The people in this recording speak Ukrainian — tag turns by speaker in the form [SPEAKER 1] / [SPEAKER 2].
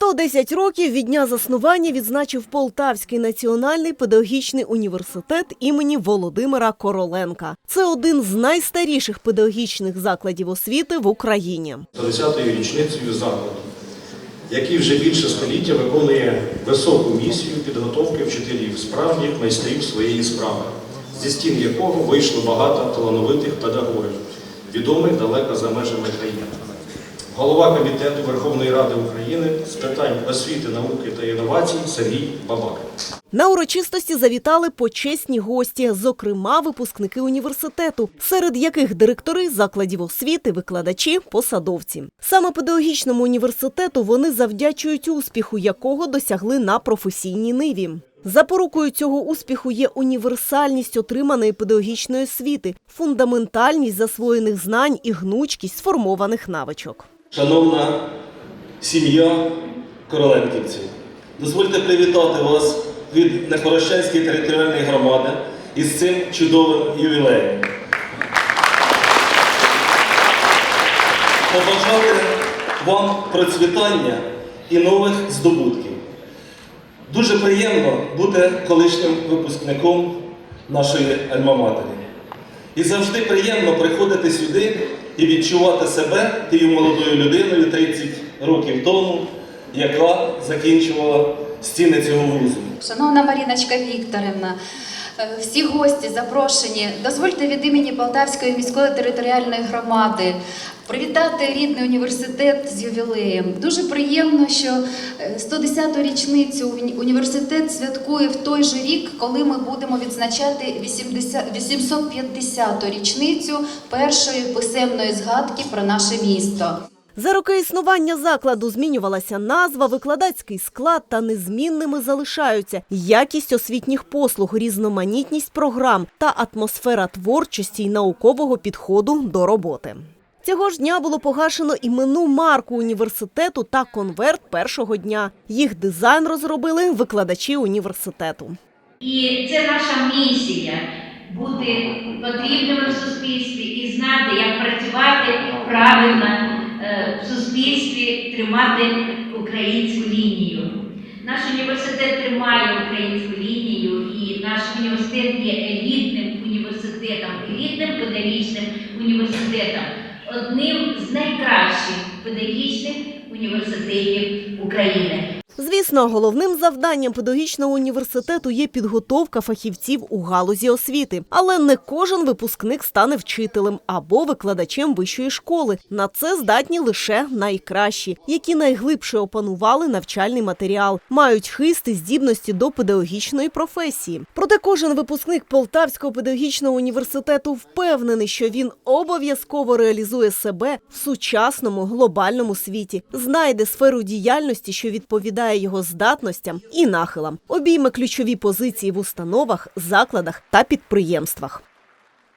[SPEAKER 1] 110 років від дня заснування відзначив Полтавський національний педагогічний університет імені Володимира Короленка. Це один з найстаріших педагогічних закладів освіти в Україні.
[SPEAKER 2] 110-ю річницею закладу, який вже більше століття виконує високу місію підготовки вчителів, справжніх майстрів своєї справи, зі стін якого вийшло багато талановитих педагогів, відомих далеко за межами країни. Голова Комітету Верховної Ради України з питань освіти, науки та інновацій Сергій Бабак.
[SPEAKER 1] На урочистості завітали почесні гості, зокрема випускники університету, серед яких директори закладів освіти, викладачі, посадовці. Саме педагогічному університету вони завдячують успіху, якого досягли на професійній ниві. Запорукою цього успіху є універсальність отриманої педагогічної освіти, фундаментальність засвоєних знань і гнучкість сформованих навичок.
[SPEAKER 3] Шановна сім'я Короленківців, дозвольте привітати вас від Нехорощенської територіальної громади із цим чудовим ювілеєм. Побажати вам процвітання і нових здобутків. Дуже приємно бути колишнім випускником нашої альма-матері. І завжди приємно приходити сюди і відчувати себе тією молодою людиною 30 років тому, яка закінчувала стіни цього вузу.
[SPEAKER 4] Шановна Маріночка Вікторівна, всі гості запрошені. Дозвольте від імені Полтавської міської територіальної громади привітати рідний університет з ювілеєм. Дуже приємно, що е, 110-ту річницю університет святкує в той же рік, коли ми будемо відзначати 80 850-ту річницю першої писемної згадки про наше місто.
[SPEAKER 1] За роки існування закладу змінювалася назва, викладацький склад та незмінними залишаються якість освітніх послуг, різноманітність програм та атмосфера творчості й наукового підходу до роботи. Цього ж дня було погашено іменну марку університету та конверт першого дня. Їх дизайн розробили викладачі університету.
[SPEAKER 5] І це наша місія бути потрібними в суспільстві і знати, як працювати правильно тримати українську лінію. Наш університет тримає українську лінію, і наш університет є елітним університетом, елітним педагогічним університетом, одним з найкращих педагогічних університетів України.
[SPEAKER 1] Звісно, головним завданням педагогічного університету є підготовка фахівців у галузі освіти, але не кожен випускник стане вчителем або викладачем вищої школи. На це здатні лише найкращі, які найглибше опанували навчальний матеріал, мають хист і здібності до педагогічної професії. Проте кожен випускник Полтавського педагогічного університету впевнений, що він обов'язково реалізує себе в сучасному глобальному світі, знайде сферу діяльності, що відповідає його здатностям і нахилам, обійме ключові позиції в установах, закладах та підприємствах.